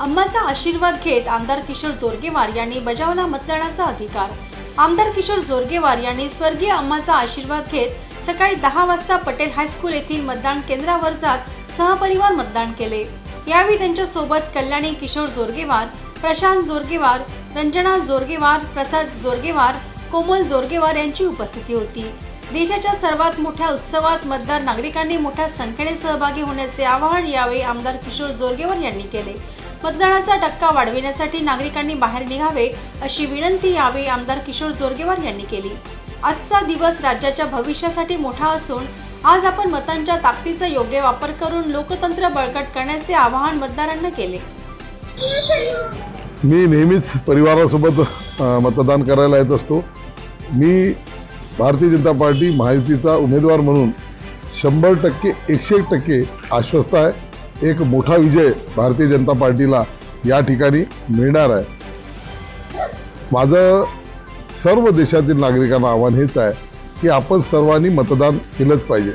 अम्माचा आशीर्वाद घेत आमदार किशोर जोरगेवार यांनी बजावला मतदानाचा अधिकार. आमदार किशोर जोरगेवार यांनी स्वर्गीय अम्माचा आशीर्वाद घेत सकाळी दहा वाजता पटेल हायस्कूल येथील मतदान केंद्रावर जात सहपरिवार मतदान केले. यावेळी त्यांच्यासोबत कल्याणी किशोर जोरगेवार प्रशांत जोरगेवार रंजना जोरगेवार प्रसाद जोरगेवार कोमल जोरगेवार यांची उपस्थिती होती. देशाच्या सर्वात मोठ्या उत्सवात मतदार नागरिकांनी मोठ्या संख्येने सहभागी होण्याचे आवाहन यावेळी आमदार किशोर जोरगेवार यांनी केले. मतदानाचा टक्का वाढविण्यासाठी नागरिकांनी बाहेर निघावे अशी विनंती यावेळी आमदार किशोर जोरगेवार यांनी केली. आजचा दिवस राज्याच्या भविष्यासाठी मोठा असून आज आपण मतांच्या ताकदीचा योग्य वापर करून लोकतंत्र बळकट करण्याचे आवाहन मतदारांना केले. मी नेहमीच परिवारासोबत मतदान करायला येत असतो. मी भारतीय जनता पार्टी महायुतीचा उमेदवार म्हणून शंभर टक्के एकशे एक टक्के आश्वस्त आहे. एक मोठा विजय भारतीय जनता पार्टीला या ठिकाणी मिळणार आहे. माझं सर्व देशातील नागरिकांना आव्हान हेच आहे की आपण सर्वांनी मतदान केलंच पाहिजे.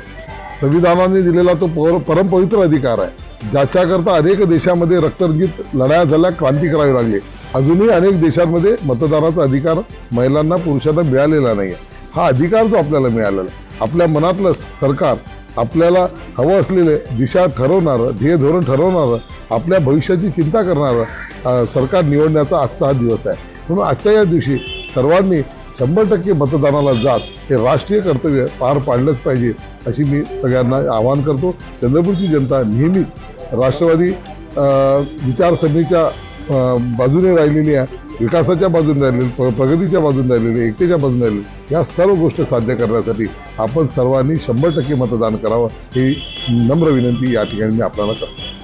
संविधानाने दिलेला तो पर परमपवित्र अधिकार आहे. ज्याच्याकरता अनेक देशामध्ये रक्तरंजित लढाया झाल्या क्रांती करावी लागली. अजूनही अनेक देशांमध्ये मतदानाचा अधिकार महिलांना पुरुषांना मिळालेला नाही आहे हा अधिकार जो आपल्याला मिळालेला आहे. आपल्या मनातलं सरकार आपल्याला हवं असलेले दिशा ठरवणारं ध्येय धोरण ठरवणारं आपल्या भविष्याची चिंता करणारं सरकार निवडण्याचा आजचा हा दिवस आहे. म्हणून आजच्या या दिवशी सर्वांनी शंभर टक्के मतदानाला जात हे राष्ट्रीय कर्तव्य पार पाडलंच पाहिजे अशी मी सगळ्यांना आवाहन करतो. चंद्रपूरची जनता नेहमीच राष्ट्रवादी विचारसरणीच्या बाजूने राहिलेली आहे विकासाच्या बाजूने राहिलेली प्र- प्रगतीच्या बाजूने राहिलेली एकतेच्या बाजूने राहिलेली या सर्व गोष्टी साध्य करण्यासाठी आपण सर्वांनी शंभर टक्के मतदान करावं ही नम्र विनंती या ठिकाणी मी आपल्याला करतो.